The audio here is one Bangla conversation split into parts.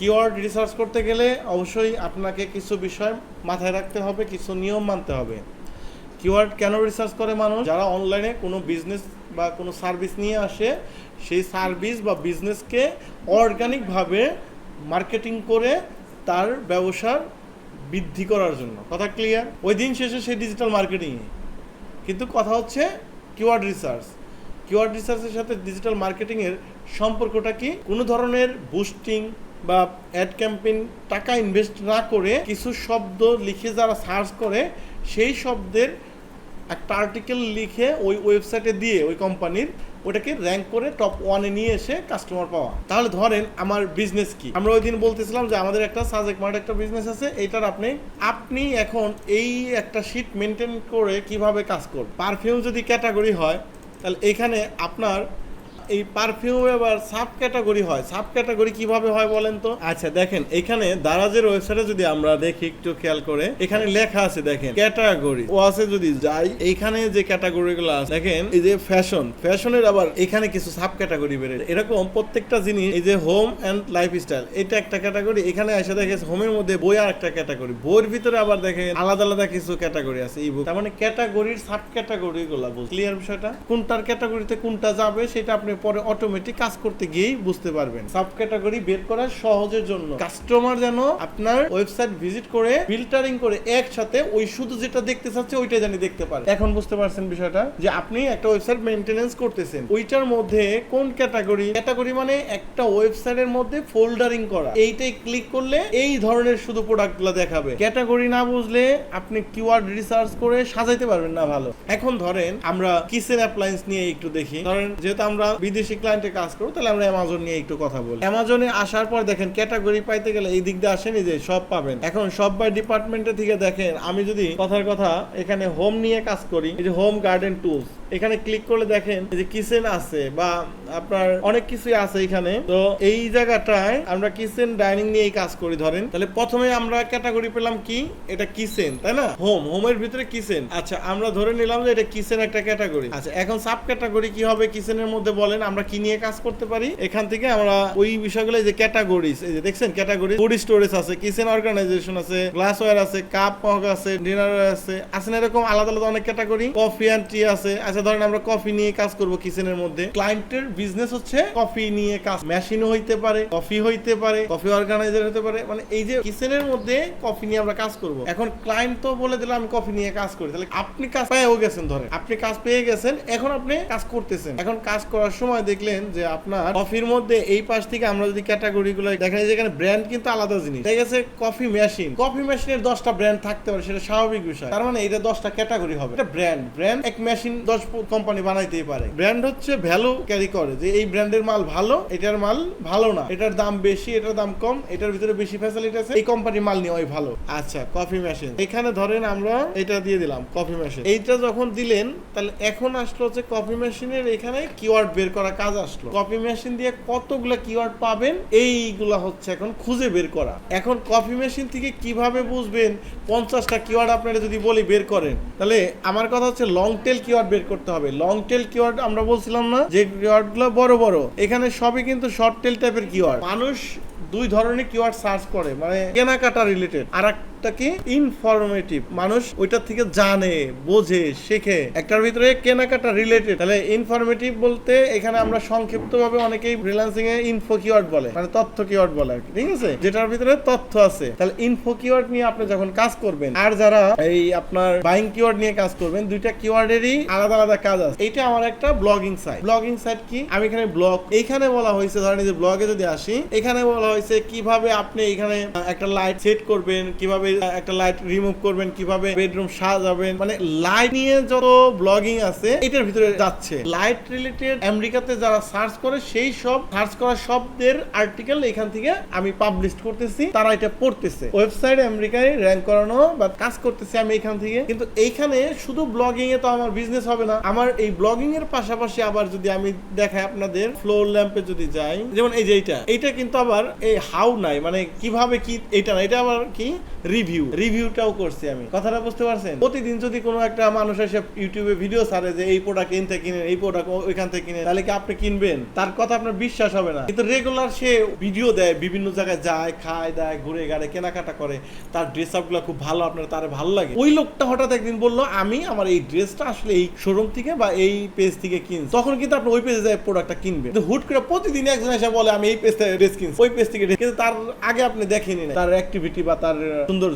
কিওয়ার্ড রিসার্চ করতে গেলে অবশ্যই আপনাকে কিছু বিষয় মাথায় রাখতে হবে, কিছু নিয়ম মানতে হবে। কিওয়ার্ড কেন রিসার্চ করে মানুষ? যারা অনলাইনে কোনো বিজনেস বা কোনো সার্ভিস নিয়ে আসে, সেই সার্ভিস বা বিজনেসকে অর্গানিকভাবে মার্কেটিং করে তার ব্যবসার বৃদ্ধি করার জন্য। কথা ক্লিয়ার ওই দিন শেষে সেই ডিজিটাল মার্কেটিংয়ে কিন্তু কথা হচ্ছে কিওয়ার্ড রিসার্চ কিওয়ার্ড রিসার্চের সাথে ডিজিটাল মার্কেটিংয়ের সম্পর্কটা কি? কোনো ধরনের বুস্টিং বা অ্যাড ক্যাম্পেইন টাকা ইনভেস্ট না করে কিছু শব্দ লিখে যারা সার্চ করে, সেই শব্দের একটা আর্টিকেল লিখে ওই ওয়েবসাইটে দিয়ে ওই কোম্পানির ওটাকে র্যাঙ্ক করে টপ ওয়ানে নিয়ে এসে কাস্টমার পাওয়া। তাহলে ধরেন আমার বিজনেস কি? আমরা ওই দিন বলতেছিলাম যে আমাদের একটা সাজেক মার্ট একটা বিজনেস আছে, এইটার আপনি আপনি এখন এই একটা শিট মেনটেন করে কীভাবে কাজ করবেন? পারফিউম যদি ক্যাটাগরি হয়, তাহলে এখানে আপনার এই পারফিউম আবার সাব ক্যাটাগরি হয়। সাব ক্যাটাগরি কীভাবে হয় বলেন তো? আচ্ছা দেখেন, এখানে দারাজের ওয়েবসাইটে যদি আমরা দেখি একটু খেয়াল করে, এখানে লেখা আছে, দেখেন ক্যাটাগরি ও আছে যদি যাই, এইখানে যে ক্যাটাগরি গুলো আছে, দেখেন, এই যে ফ্যাশন ফ্যাশনের আবার এখানে কিছু সাব ক্যাটাগরি বেড়ে এরকম প্রত্যেকটা জিনিস, এই যে হোম অ্যান্ড লাইফস্টাইল এটা একটা ক্যাটাগরি এখানে এসে দেখে হোমের মধ্যে বই আর একটা ক্যাটাগরি বইয়ের ভিতরে আবার দেখেন, আলাদা আলাদা কিছু ক্যাটাগরি আছে। ই বুক তার মানে ক্যাটাগরির সাব ক্যাটাগরি গুলা ক্লিয়ার বিষয়টা? কোনটার ক্যাটাগরিতে কোনটা যাবে, সেটা আপনি পরে অটোমেটিক কাজ করতে গিয়েই বুঝতে পারবেন। সাব ক্যাটাগরি বের করা সহজের জন্য। কাস্টমার যেন আপনার ওয়েবসাইট ভিজিট করে, ফিল্টারিং করে একসাথে ওই শুধু যেটা দেখতে চাচ্ছে ওইটা জানি দেখতে পারে। এখন বুঝতে পারছেন বিষয়টা? যে আপনি একটা ওয়েবসাইট মেনটেনেন্স করতেছেন, ওইটার মধ্যে কোন ক্যাটাগরি ক্যাটাগরি মানে একটা ওয়েবসাইটের মধ্যে ফোল্ডারিং করা। এইটাই ক্লিক করলে এই ধরনের শুধু প্রোডাক্ট প্রোডাক্টগুলো দেখাবে। ক্যাটাগরি না বুঝলে আপনি কিওয়ার্ড রিসার্চ করে সাজাইতে পারবেন না ভালো। এখন ধরেন আমরা কিচেন অ্যাপ্লায়েন্স নিয়ে একটু দেখি। ধরেন যেহেতু আমরা বিদেশি ক্লায়েন্টে কাজ করব, তাহলে আমরা অ্যামাজন নিয়ে একটু কথা বলি। অ্যামাজনে আসার পর দেখেন ক্যাটাগরি পাইতে গেলে এই দিক দিয়ে আসেনি যে সব পাবেন। এখন সব বাই ডিপার্টমেন্টে থেকে দেখেন, আমি যদি কথার কথা এখানে হোম নিয়ে কাজ করি, এই যে হোম গার্ডেন টুলস এখানে ক্লিক করলে দেখেন যে কিচেন আছে বা আপনার অনেক কিছুই আছে এখানে। তো এই জায়গাটায় আমরা কিচেন ডাইনিং নিয়ে কাজ করি, ধরেন। তাহলে প্রথমে আমরা ক্যাটাগরি পেলাম কি? এটা কিচেন তাই না? হোম হোমের ভিতরে কিচেন আচ্ছা আমরা ধরে নিলাম যে এটা কিচেন একটা ক্যাটাগরি আচ্ছা এখন সাব ক্যাটাগরি কি হবে কিচেনের মধ্যে বলেন, আমরা কি নিয়ে কাজ করতে পারি? এখান থেকে আমরা ওই বিষয়গুলো যে ক্যাটাগরিজ এই যে দেখছেন ক্যাটাগরি ফুড স্টোরেজ আছে কিচেন অর্গানাইজেশন আছে গ্লাস গ্লাসওয়্যার আছে কাপ মগ আছে ডিনার আছে আছে না এরকম আলাদা আলাদা অনেক ক্যাটাগরি কফি অ্যান্ড টি আছে। আচ্ছা ধরেন আমরা কফি নিয়ে কাজ করব কিচেনের মধ্যে ক্লায়েন্টের বিজনেস হচ্ছে কফি নিয়ে কাজ। মেশিনও হইতে পারে কফি হইতে পারে কফি অর্গানাইজার হতে পারে মানে এই যে কিচেনের মধ্যে কফি নিয়ে আমরা কাজ করব। এখন ক্লায়েন্ট তো বলে দিলাম আমি কফি নিয়ে কাজ করি। তাহলে আপনি কাজ পেয়েও গেছেন ধরেন। আপনি কাজ পেয়ে গেছেন, এখন আপনি কাজ করতেছেন। এখন কাজ করার সময় দেখলেন যে আপনার কফির মধ্যে এই পাশ থেকে আমরা যদি ক্যাটাগরি গুলো দেখা যায় যেখানে ব্র্যান্ড কিন্তু আলাদা জিনিস। ঠিক আছে কফি মেশিন কফি মেশিনের দশটা ব্র্যান্ড থাকতে পারে, সেটা স্বাভাবিক বিষয়। তার মানে এটা দশটা ক্যাটাগরি হবে। এটা ব্র্যান্ড ব্র্যান্ড এক মেশিন দশ কোম্পানি বানাইতেই পারে। ব্র্যান্ড হচ্ছে ভ্যালু ক্যারি করে, যে এই ব্র্যান্ডের মাল ভালো, এটার মাল ভালো না। এটার দাম বেশি, এটার দাম কম, এটার ভিতরে বেশি ফ্যাসিলিটি আছে, এই কোম্পানির মাল নিয়ে ওই ভালো। আচ্ছা কফি মেশিন এখানে ধরেন আমরা এটা দিয়ে দিলাম কফি মেশিন এইটা যখন দিলেন, তাহলে এখন আসলো হচ্ছে কফি মেশিনের এখানে কিওয়ার্ড বের করা কাজ আসলো। কফি মেশিন দিয়ে কতগুলা কিওয়ার্ড পাবেন, এইগুলা হচ্ছে এখন খুঁজে বের করা। এখন কফি মেশিন থেকে কীভাবে বুঝবেন, পঞ্চাশটা কিওয়ার্ড আপনারা যদি বলি বের করেন, তাহলে আমার কথা হচ্ছে লং টেল কিওয়ার্ড বের করতে হবে। লং টেল কিওয়ার্ড আমরা বলছিলাম না, যে কিওয়ার্ডগুলো বড় বড়। এখানে সবই কিন্তু শর্ট টেল টাইপের কিওয়ার্ড মানুষ দুই ধরনের কিওয়ার্ড সার্চ করে মানে কেনাকাটা রিলেটেড আর একটা কি? ইনফরমেটিভ মানুষ ওইটার থেকে জানে, বোঝে, শেখে। একটার ভিতরে কেনাকাটা রিলেটেড তাহলে ইনফরমেটিভ বলতে এখানে আমরা সংক্ষিপ্ত ভাবে অনেকেই ফ্রিল্যান্সিং এ ইনফো কিওয়ার্ড বলে মানে তথ্য কিওয়ার্ড বলে ঠিক আছে? যেটার ভিতরে তথ্য আছে। তাহলে ইনফো কিওয়ার্ড নিয়ে আপনি যখন কাজ করবেন, আর যারা এই আপনার বাইং কিওয়ার্ড নিয়ে কাজ করবেন, দুইটা কিওয়ার্ডেরই আলাদা আলাদা কাজ আছে। এটা আমার একটা ব্লগিং সাইট ব্লগিং সাইট কি? আমি এখানে ব্লগ এখানে বলা হয়েছে, ধরেন যে ব্লগে যদি আসি, এখানে বলা হয়েছে কীভাবে আপনি এখানে একটা লাইট সেট করবেন, কীভাবে একটা লাইট রিমুভ করবেন, কীভাবে বেডরুম সাজাবেন মানে লাইট নিয়ে যত ব্লগিং আছে, এটার ভিতরে যাচ্ছে। লাইট রিলেটেড আমেরিকাতে যারা সার্চ করে, সেই সব সার্চ করা শব্দের আর্টিকেল এখান থেকে আমি পাবলিশ করতেছি, তারা এটা পড়তেছে। ওয়েবসাইট আমেরিকায় র্যাঙ্ক করানো বা কাজ করতেছি আমি এখান থেকে। কিন্তু এইখানে শুধু ব্লগিং এ তো আমার বিজনেস হবে না, আমার এই ব্লগিং এর পাশাপাশি আবার যদি আমি দেখাই আপনাদের ফ্লোর ল্যাম্পে যদি যাই, যেমন এই যে এইটা এইটা কিন্তু আবার এই হাউ নাই মানে কীভাবে কি, এটা না, এটা আবার কি রিভিউ রিভিউ রিভিউটাও করছি আমি। কথাটা বুঝতে পারছেন? প্রতিদিন যদি কোনো একটা মানুষ এসে ইউটিউবে ভিডিও ছাড়ে যে এই প্রোডাক্ট কিনতে কিনে এই প্রোডাক্ট ওইখান থেকে কিনে তাহলে কি আপনি কিনবেন? তার কথা আপনার বিশ্বাস হবে না। কিন্তু রেগুলার সে ভিডিও দেয়, বিভিন্ন জায়গায় যায়, খায়, দেয়, ঘুরে গাড়ে কেনাকাটা করে, তার ড্রেস আপগুলো খুব ভালো, আপনার তার ভালো লাগে। ওই লোকটা হঠাৎ একদিন বলল, আমি আমার এই ড্রেসটা আসলে এই শোরুম থেকে বা এই পেজ থেকে কিনছি। তখন কিন্তু আপনি ওই পেজে যায় প্রোডাক্টটা কিনবেন। কিন্তু হুট করে প্রতিদিন একজন এসে বলে, আমি এই পেজ থেকে ড্রেস কিনছি। ওই পেজ থেকে কিন্তু তার আগে আপনি দেখেনি না তার অ্যাক্টিভিটি বা তার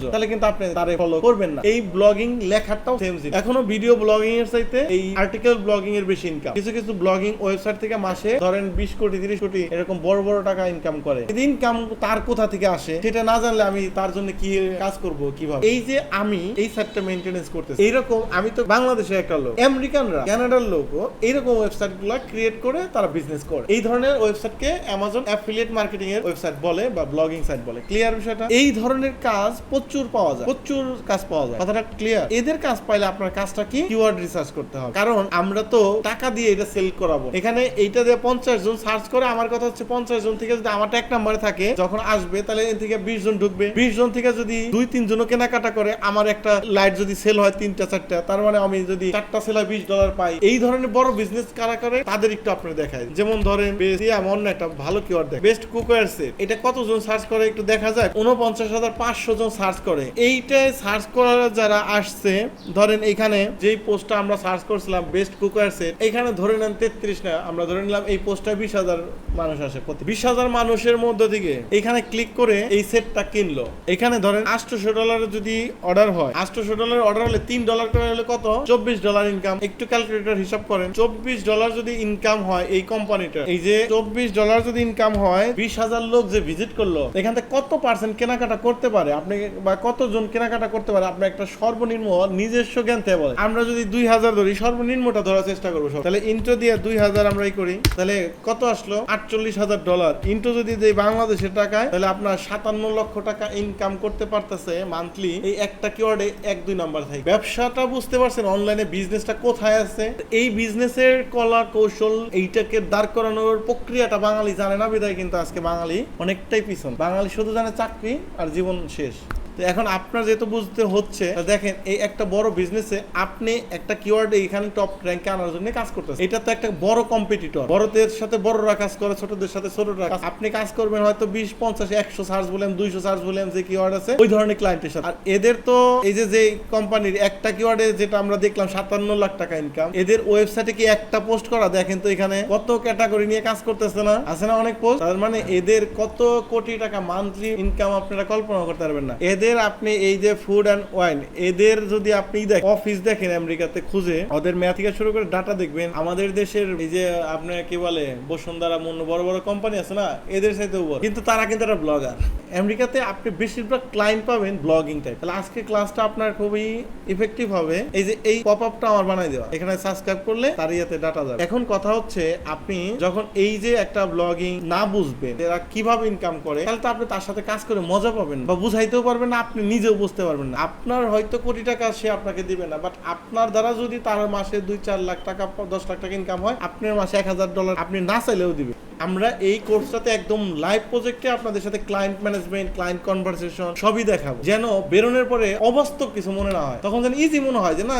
সৌন্দর্য তাহলে কিন্তু আপনি তারে ফলো করবেন না। এই ব্লগিং লেখাটাও সেম এখনও ভিডিও ব্লগিং এর চাইতে এই আর্টিকেল ব্লগিং এর বেশি ইনকাম কিছু কিছু ব্লগিং ওয়েবসাইট থেকে মাসে ধরেন বিশ কোটি, তিরিশ কোটি এরকম বড় বড় টাকা ইনকাম করে। ইনকাম তার কোথা থেকে আসে সেটা না জানলে আমি তার জন্য কি কাজ করব, কীভাবে? এই যে আমি এই সাইটটা মেনটেনেন্স করতেছি, এইরকম আমি তো বাংলাদেশে একটা লোক, আমেরিকানরা, কানাডার লোকও এইরকম ওয়েবসাইটগুলা ক্রিয়েট করে তারা বিজনেস করে। এই ধরনের ওয়েবসাইটকে অ্যামাজন অ্যাফিলিয়েট মার্কেটিং এর ওয়েবসাইট বলে বা ব্লগিং সাইট বলে। ক্লিয়ার বিষয়টা? এই ধরনের কাজ প্রচুর পাওয়া যায়। প্রচুর কাজ পাওয়া যায়। কথাটা ক্লিয়ার এদের কাজ পাইলে আপনার কাজটা কি? কিওয়ার্ড রিসার্চ করতে হবে। কারণ আমরা তো টাকা দিয়ে এটা সেল করাবো। এখানে এইটা দিয়ে পঞ্চাশ জন সার্চ করে, আমার কথা হচ্ছে পঞ্চাশ জন থেকে যদি আমারটা এক নম্বরে থাকে, যখন আসবে, তাহলে এর থেকে বিশ জন ঢুকবে। বিশ জন থেকে যদি দুই, তিন জনও কেনাকাটা করে, আমার একটা লাইট যদি সেল হয় তিনটা, চারটা, তার মানে আমি যদি চারটা সেল হয় বিশ ডলার পাই। এই ধরনের বড় বিজনেস কারা করে? তাদের একটু আপনি দেখায় যেমন ধরেন এমন একটা ভালো কিওয়ার্ড দেখ। বেস্ট কুকার সেট এটা কতজন সার্চ করে? একটু দেখা যায় উনপঞ্চাশ হাজার পাঁচশো জন সার্চ করে। এইটাই সার্চ করার যারা আসছে, ধরেন এখানে যেই পোস্টটা আমরা সার্চ করছিলাম, বেস্ট কুকার সেট, এখানে ধরে নেন তেত্রিশ না, আমরা ধরে নিলাম এই পোস্টটা বিশ হাজার মানুষ আসে প্রতি বিশ হাজার মানুষের মধ্য থেকে এখানে ক্লিক করে এই সেটটা কিনলো। এখানে ধরেন আটশোশো ডলারের যদি অর্ডার হয়, আটশোশো ডলার অর্ডার হলে তিন ডলার করে হলে কত? চব্বিশ ডলার ইনকাম একটু ক্যালকুলেটর হিসাব করেন। চব্বিশ ডলার যদি ইনকাম হয় এই কোম্পানিটা এই যে চব্বিশ ডলার যদি ইনকাম হয়, বিশ হাজার লোক যে ভিজিট করল, এখান থেকে কত পার্সেন্ট কেনাকাটা করতে পারে? আপনি বা কতজন কেনাকাটা করতে পারে, আপনার একটা সর্বনিম্ন নিজস্ব জ্ঞান থেকে বলে আমরা যদি দুই হাজার ধরি, সর্বনিম্নটা ধরার চেষ্টা করব সব। তাহলে ইন্টো দিয়ে দুই হাজার আমরা এই করি। তাহলে কত আসলো? আটচল্লিশ হাজার ডলার ইন্টো যদি দেই বাংলাদেশের টাকায়, তাহলে আপনার সাতান্ন লক্ষ টাকা ইনকাম করতে পারতেছে মান্থলি এই একটা কিওয়ার্ডে এক, দুই নাম্বার থাকে। ব্যবসাটা বুঝতে পারছেন? অনলাইনে বিজনেসটা কোথায় আছে? এই বিজনেসের কলা কৌশল, এইটাকে দাঁড় করানোর প্রক্রিয়াটা বাঙালি জানে না, বিদায় কিন্তু আজকে বাঙালি অনেকটাই পিছন। বাঙালি শুধু জানে চাকরি আর জীবন শেষ। তো এখন আপনার যেহেতু বুঝতে হচ্ছে দেখেন, এই একটা বড় বিজনেসে আপনি একটা কিওয়ার্ড এখানে টপ র্যাঙ্কে আনার জন্য কাজ করতেছেন। এটা তো একটা বড় কম্পিটিটর বড়দের সাথে বড়রা কাজ করে, ছোটদের সাথে ছোটরা কাজ। আপনি কাজ করবেন হয়তো বিশ, পঞ্চাশ, একশো সার্চ বলেন, দুইশো সার্চ বলেন, যে কিওয়ার্ড আছে, ওই ধরনের ক্লায়েন্টের সাথে। আর এদের তো এই যে যে কোম্পানির একটা কিওয়ার্ডে যেটা আমরা দেখলাম, সাতান্ন লাখ টাকা ইনকাম এদের ওয়েবসাইটে কি একটা পোস্ট করা? দেখেন তো এখানে, কত ক্যাটাগরি নিয়ে কাজ করতেছে না? আছে না অনেক পোস্ট তার মানে এদের কত কোটি টাকা মান্থলি ইনকাম আপনারা কল্পনা করতে পারবেন না। এদের আপনি এই যে ফুড অ্যান্ড ওয়াইন এদের যদি আপনি অফিস দেখেন আমেরিকাতে খুঁজে, ওদের মেয়া শুরু করে ডাটা দেখবেন, আমাদের দেশের এই যে আপনার কি বলে, বসুন্ধরা মন্য বড় বড় কোম্পানি আছে না, এদের বড়। কিন্তু তারা কিন্তু একটা ব্লগার আমেরিকাতে আপনি বেশিরভাগ ক্লায়েন্ট পাবেন ব্লগিং টাইপ তাহলে আজকে ক্লাসটা আপনার খুবই ইফেক্টিভ হবে। এই যে এই পপ আপটা আমার বানাই দেওয়া। এখানে সাবস্ক্রাইব করলে তার ইয়াতে ডাটা যাবে। এখন কথা হচ্ছে, আপনি যখন এই যে একটা ব্লগিং না বুঝবেন, এরা কীভাবে ইনকাম করে, তাহলে তো আপনি তার সাথে কাজ করে মজা পাবেন বা বুঝাইতেও পারবেন না আপনি নিজেও বুঝতে পারবেন না। আপনার হয়তো কোটি টাকা সে আপনাকে দিবে না বাট আপনার দ্বারা যদি তার মাসে দুই, চার লাখ টাকা, দশ লাখ টাকা ইনকাম হয় আপনার মাসে এক হাজার ডলার আপনি না চাইলেও দিবে আমরা এই কোর্সটাতে একদম লাইভ প্রজেক্টে আপনাদের সাথে ক্লায়েন্ট ম্যানেজমেন্ট ক্লায়েন্ট কনভারসেশন সবই দেখাবো। যেন বেরোনোর পরে অবাস্তব কিছু মনে না হয়। তখন যেন ইজি মনে হয় যে, না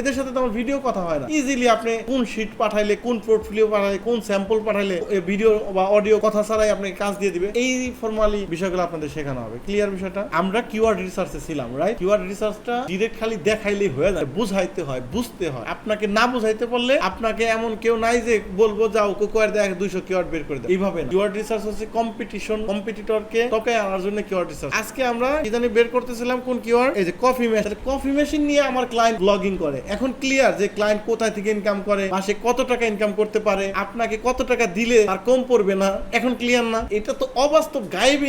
এদের সাথে তো আমার ভিডিও কথা হয় না। ইজিলি আপনি কোন শিট পাঠাইলে, কোন পোর্টফোলিও পাঠাইলে, কোন স্যাম্পল পাঠাইলে ভিডিও বা অডিও কথা ছাড়াই আপনি কাজ দিয়ে দিবে। এই ফর্মালি বিষয়গুলো আপনাদের শেখানো হবে। ক্লিয়ার বিষয়টা? আমরা কিওয়ার্ড রিসার্চে ছিলাম রাইট কিওয়ার্ড রিসার্চটা ডিরেক্ট খালি দেখাইলেই হয়ে যায়। বুঝাইতে হয়, বুঝতে হয়। আপনাকে না বুঝাইতে পারলে আপনাকে এমন কেউ নাই যে বলব, যাও, কোকোয়ার দেখ দুইশো কিওয়ার্ড বের করে দেয়। এইভাবে কিওয়ার্ড রিসার্চ হচ্ছে কম্পিটিশন আনার জন্য কিওয়ার্ড রিসার্চ আজকে আমরা ইদানি বের করতেছিলাম কোন কিওয়ার্ড এই যে কফি মেশিন কফি মেশিন নিয়ে আমার ক্লায়েন্ট ব্লগিং করে। এখন ক্লিয়ার যে ক্লায়েন্ট থেকে ইনকাম করে, মাসে কত টাকা ইনকাম করতে পারে, আপনাকে কত টাকা দিলে আর কম পড়বে না, এখন ক্লিয়ার না। এটা তো অবাস্তব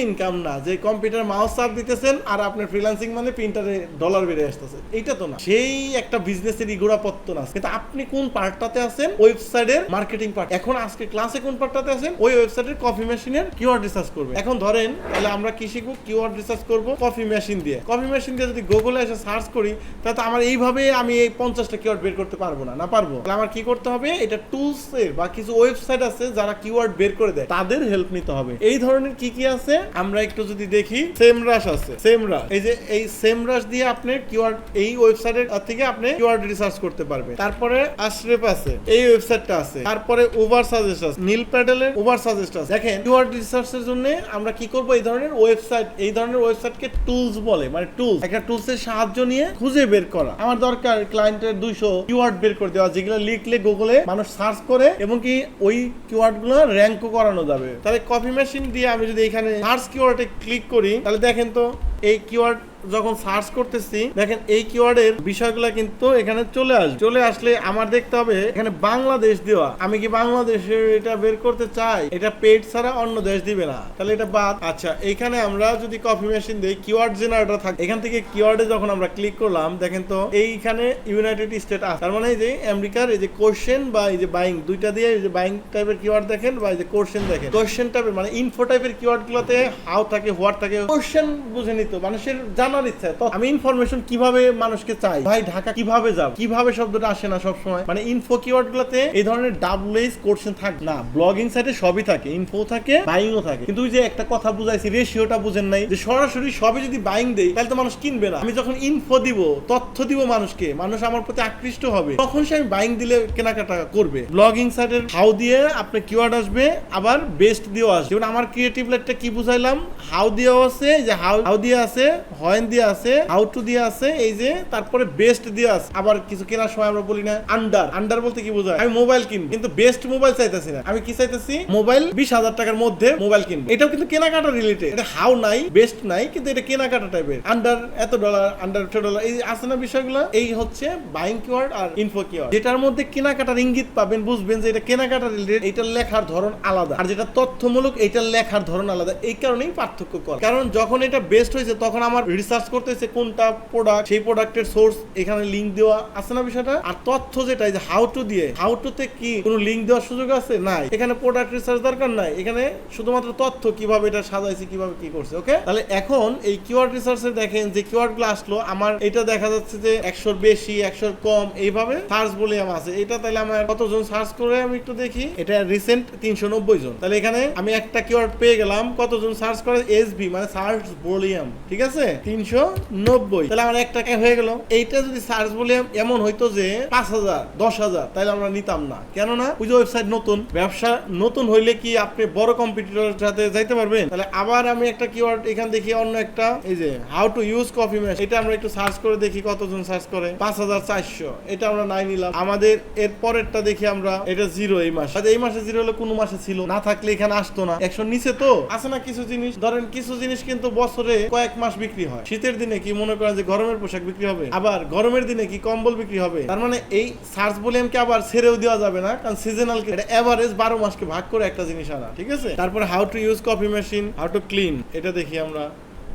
ইনকাম না যে কম্পিউটার মাউস চাপ দিতেছেন আর আপনার ফ্রিল্যান্সিং মানে প্রিন্টারে ডলার বেড়ে আসতেছে। এইটা তো না। সেই একটা বিজনেসের ইগোড়াপত্তন আছে। কিন্তু আপনি কোন পার্টটাতে আছেন? ওয়েবসাইটের মার্কেটিং পার্ট এখন আজকে ক্লাসে কোন পার্টটাতে আছেন, ওই ওয়েবসাইটের কফি মেশিনের কিওয়ার্ড রিসার্চ করবে এখন ধরেন, তাহলে আমরা কি শিখব? কিওয়ার্ড রিসার্চ করব কফি মেশিন দিয়ে। কফি মেশিন দিয়ে যদি গুগলে এসে সার্চ করি, তাহলে তো আমার এইভাবে আমি এই পঞ্চাশটা কিওয়ার্ড বের করতে পারব না। না পারব? তাহলে আমার কি করতে হবে? এটা টুলস এর বা কিছু ওয়েবসাইট আছে যারা কিওয়ার্ড বের করে দেয়। তাদের হেল্প নিতে হবে। এই ধরনের কি কি আছে? আমরা একটু যদি দেখি সেমরাশ আছে। সেমরাশ এই যে এই সেমরাশ দিয়ে আপনি কিওয়ার্ড এই ওয়েবসাইটের থেকে আপনি কিওয়ার্ড রিসার্চ করতে পারবে তারপরে আশরেপ আছে। এই ওয়েবসাইটটা আছে। তারপরে ওভার সাজেস্ট আছে নীল প্যাডেলের ওভার সাজেস্ট আছে। দেখেন কিওয়ার্ড রিসার্চের জন্য আমরা কি করব? এই ধরনের ওয়েবসাইট এই ধরনের ওয়েবসাইটকে টুলস বলে মানে টুলস একটা টুলস এর সাহায্য নিয়ে খুঁজে বের করা। আমার দরকার ক্লায়েন্টের দুইশো কিওয়ার্ড বের করে দেওয়া, যেগুলো লিখলে গুগলে মানুষ সার্চ করে, এবং কি ওই কিওয়ার্ডগুলো র্যাঙ্কও করানো যাবে। তাহলে কপি মেশিন দিয়ে আমি যদি এখানে সার্চ কিওয়ার্ডে ক্লিক করি, তাহলে দেখেন তো এই কিওয়ার্ড যখন সার্চ করতেছি, দেখেন এই কিওয়ার্ডের বিষয়গুলো কিন্তু এখানে চলে আসবে চলে আসলে আমার দেখতে হবে এখানে বাংলাদেশ দেওয়া। আমি কি বাংলাদেশের এটা বের করতে চাই? এটা পেড ছাড়া অন্য দেশ দিবে না। তাহলে এটা বাদ। আচ্ছা এখানে আমরা যদি কপি মেশিন দিই কিওয়ার্ড জেনারেটর থাকে এখান থেকে কিওয়ার্ডে যখন আমরা ক্লিক করলাম, দেখেন তো এইখানে ইউনাইটেড স্টেট আছে। তার মানে এই যে আমেরিকার এই যে কোশ্চেন বা এই যে বাইং দুইটা দিয়ে এই যে বাইং টাইপের কিওয়ার্ড দেখেন বা এই যে কোশ্চেন দেখেন। কোশ্চেন টাইপের মানে ইনফো টাইপের কিওয়ার্ড গুলোতে হাউ থাকে হোয়াট থাকে কোশ্চেন বুঝে নিত মানুষের জানার ইচ্ছা, তো আমি ইনফরমেশন কীভাবে মানুষকে চাই? ভাই, ঢাকা কীভাবে যাব? কীভাবে শব্দটা আসে না সব সময় মানে ইনফো কিওয়ার্ড গুলোতে এই ধরনের ডাবলুএস কোশ্চেন থাকে না ব্লগিং সাইটে সবই থাকে ইনফো থাকে বাইংও থাকে। কিন্তু যে একটা কথা বুঝাইছি রেশিওটা বুঝেন নাই, যে সরাসরি সবই যদি বাইং দেই, তাহলে তো মানুষ কিনবে না। আমি যখন ইনফো দিব, তথ্য দিব মানুষকে, মানুষ আমার প্রতি আকৃষ্ট হবে। তখন সে আমি বাইং দিলে কেনাকাটা করবে। ব্লগিং সাইটের হাউ দিয়ে আপনি কিওয়ার্ড আসবে, আবার বেস্ট দিয়েও আসবে। যেমন আমার ক্রিয়েটিভ লাইটটা কি বুঝাইলাম? হাউ দিয়েও আছে যে হাউ হাউ দিয়ে আছে হয়েন দিয়ে আছে হাউ টু দিয়ে আছে, এই যে তারপরে বেস্ট দিয়ে আছে। আবার কিছু কেনার সময় আমরা বলি না আন্ডার আন্ডার বলতে কি বোঝায়? আমি মোবাইল কিনবো, কিন্তু বেস্ট মোবাইল চাইতেছি না। আমি কি চাইতেছি? মোবাইল বিশ হাজার টাকার মধ্যে মোবাইল কিনবো। এটাও কিন্তু কেনাকাটা রিলেটেড এটা হাউ নাই বেস্ট নাই, কিন্তু এটা কেনাকাটা টাইপের আন্ডার এত ডলার আন্ডার ডলার এই আছে না বিষয়গুলো? এই হচ্ছে বাইং কিওয়ার্ড আর ইনফো কিওয়ার্ড যেটার মধ্যে কেনাকাটার ইঙ্গিত পাবেন, বুঝবেন যে এটা কেনাকাটা রিলেটেড এটার লেখার ধরন আলাদা। আর যেটা তথ্যমূলক, এটার লেখার ধরন আলাদা। এই কারণেই পার্থক্য কর। কারণ যখন এটা বেস্ট হয়েছে তখন আমার রিসার্চ করতেছে কোনটা প্রোডাক্ট সেই প্রোডাক্টের সোর্স এখানে লিঙ্ক দেওয়া আছে না বিষয়টা? আর তথ্য যেটা যে হাউ টু দিয়ে হাউ টু তে কি কোনো লিঙ্ক দেওয়ার সুযোগ আছে? নাই। এখানে প্রোডাক্ট রিসার্চ দরকার নাই। এখানে শুধুমাত্র তথ্য, কীভাবে এটা সাজাইছে, কীভাবে কি করছে ওকে তাহলে এখন এই কিওয়ার্ড রিসার্চে দেখেন যে কিওয়ার্ডগুলো আসলো, আমার এটা দেখা যাচ্ছে যে একশোর বেশি, একশোর কম, এইভাবে সার্চ আমার আছে। এটা তাহলে আমার কতজন সার্চ করে আমি একটু দেখি? এটা রিসেন্ট তিনশো নব্বই জন। তাহলে এখানে আমি একটা কিওয়ার্ড পেয়ে গেলাম, কতজন সার্চ করে? এস বি মানে সার্চ ভলিউম ঠিক আছে? তিনশো নব্বই। তাহলে আমার একটা হয়ে গেল। এইটা যদি সার্চ ভলিউম এমন হইতো যে পাঁচ হাজার দশ হাজার তাহলে আমরা নিতাম না। কেননা ওই যে ওয়েবসাইট নতুন ব্যবসা নতুন হইলে কি আপনি বড় কম্পিটিটরের সাথে যাইতে পারবেন? তাহলে আবার আমি একটা কিওয়ার্ড এখান দেখি অন্য একটা এই যে how to use coffee mash এটা আমরা একটু সার্চ করে দেখি কতজন সার্চ করে। পাঁচ হাজার চারশো এটা আমরা নাই নিলাম। আমাদের এর পরেরটা দেখি আমরা এটা জিরো এই মাসে। আচ্ছা, এই মাসে জিরো হলে কোনো মাসে ছিল? না থাকলে এখানে আসতো না। একশো নিচে তো? আছে না কিছু জিনিস? ধরেন কিছু জিনিস কিন্তু বছরে কয়েক মাস বিক্রি হয়। শীতের দিনে কি মনে করেন যে গরমের পোশাক বিক্রি হবে? আবার গরমের দিনে কি কম্বল বিক্রি হবে? তার মানে এই সার্চ ভলিউমকে আবার ছেড়েও দেওয়া যাবে না, কারণ সিজনাল এটা এভারেজ বারো মাসকে ভাগ করে একটা জিনিস আনা, ঠিক আছে? তারপর how to use coffee machine how to clean এটা দেখি আমরা।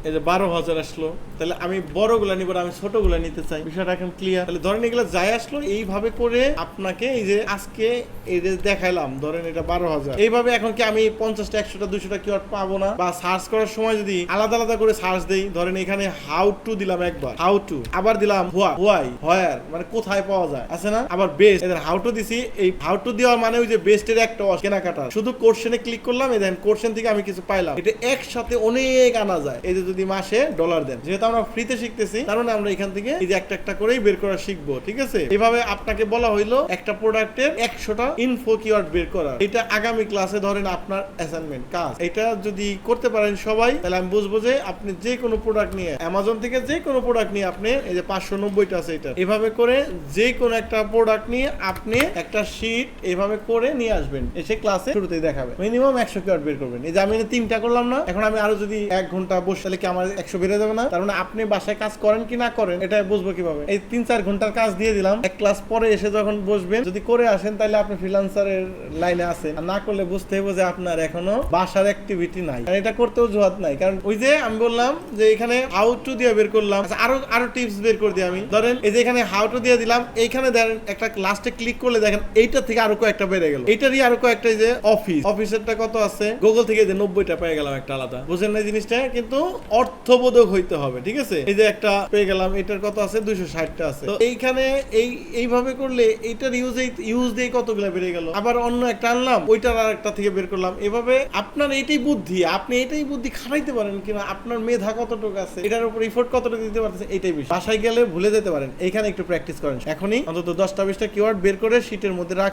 এই যে বারো হাজার আসলো, তাহলে আমি বড়গুলা নিব না, আমি ছোটগুলা নিতে চাই। বিষয়টা এখন ক্লিয়ার তাহলে ধরেন এগুলো যাই আসলো, এইভাবে করে আপনাকে এই যে আজকে এই যে দেখাইলাম, ধরেন এটা বারো হাজার। এইভাবে এখন কি আমি পঞ্চাশটা, একশোটা দুশোটা কিওয়ার্ড পাবো না? বা সার্চ করার সময় যদি আলাদা আলাদা করে সার্চ দেই, ধরেন এখানে হাউ টু দিলাম একবার। হাউ টু আবার দিলাম হোয়া হোয়াই হোয়ার মানে কোথায় পাওয়া যায়। আছে না? আবার বেস্ট এদের হাউ টু দিছি, এই হাউ টু দেওয়ার মানে ওই যে বেস্টের একটা কেনাকাটা শুধু কোর্শনে ক্লিক করলাম, এই দেখেন কোর্শন থেকে আমি কিছু পাইলাম। এটা একসাথে অনেক আনা যায়। এই যে যদি মাসে ডলার দেন। যেহেতু আমরা ফ্রিতে শিখতেছি, তার মানে আমরা এখান থেকে এই যে একটা একটা করেই বের করা শিখব, ঠিক আছে? এভাবে আপনাকে বলা হইল একটা প্রোডাক্টের একশোটা ইনফো কিওয়ার্ড বের করা। এটা আগামী ক্লাসে ধরেন আপনার অ্যাসাইনমেন্ট কাজ। এটা যদি করতে পারেন সবাই, তাহলে আমি বুঝব যে আপনি যে কোনো প্রোডাক্ট নিয়ে অ্যামাজন থেকে যে কোনো প্রোডাক্ট নিয়ে আপনি এই যে পাঁচশো নব্বইটা আছে এটা, এভাবে করে যে কোনো একটা প্রোডাক্ট নিয়ে আপনি একটা শিট এভাবে করে নিয়ে আসবেন। এসে ক্লাসে শুরুতেই দেখাবে। মিনিমাম একশো কিওয়ার্ড বের করবেন। এই যে আমি তিনটা করলাম না, এখন আমি আরও যদি এক ঘণ্টা বসে তাহলে কি আমার একশো বেড়ে যাবে না? তার মানে আপনি বাসায় কাজ করেন কি না করেন এটা বুঝব কীভাবে। এই তিন চার ঘণ্টার কাজ দিয়ে দিলাম। এক ক্লাস পরে এসে যখন বসবেন যদি করে আসেন তাহলে আপনি ফ্রিলান্সারের লাইনে আছেন। আর না করলে বুঝতে হবে যে আপনার এখনও বাসার অ্যাক্টিভিটি নাই। কারণ এটা করতেও জোহাত নাই। কারণ ওই যে আমি বললাম যে এখানে হাউ টু দিয়ে বের করলাম। আচ্ছা, আরও আরও টিপস বের করে দিই আমি। ধরেন এই যে এখানে হাউ টু দিয়ে দিলাম এইখানে দেখেন একটা লাস্টে ক্লিক করলে দেখেন এইটা থেকে আরও কয়েকটা বেড়ে গেল। এইটারই আরও কয়েকটা যে অফিস অফিসেরটা কত আছে? গুগল থেকে যে নব্বইটা পেয়ে গেলাম একটা আলাদা। বুঝেন না জিনিসটা? কিন্তু অর্থবোধক হইতে হবে, ঠিক আছে? এই যে একটা পেয়ে গেলাম, এটার কত আছে? দুইশো ষাটটা আছে। তো এইখানে এই, এইভাবে করলে এইটার ইউজ ইউজ দিয়ে কতগুলো বেড়ে গেল? আবার অন্য একটা আনলাম, ওইটার আর একটা থেকে বের করলাম। এভাবে আপনার এইটাই বুদ্ধি, আপনি এটাই বুদ্ধি খাটাইতে পারেন কিনা, আপনার মেধা কতটুকু আছে, এটার উপর ইফোর্ট কতটুকু দিতে পারতেছে এইটাই বিষয়। বাসায় গেলে ভুলে যেতে পারেন। এইখানে একটু প্র্যাকটিস করেন। এখনই অন্তত দশটা বিশটা কিওয়ার্ড বের করে শীটের মধ্যে রাখ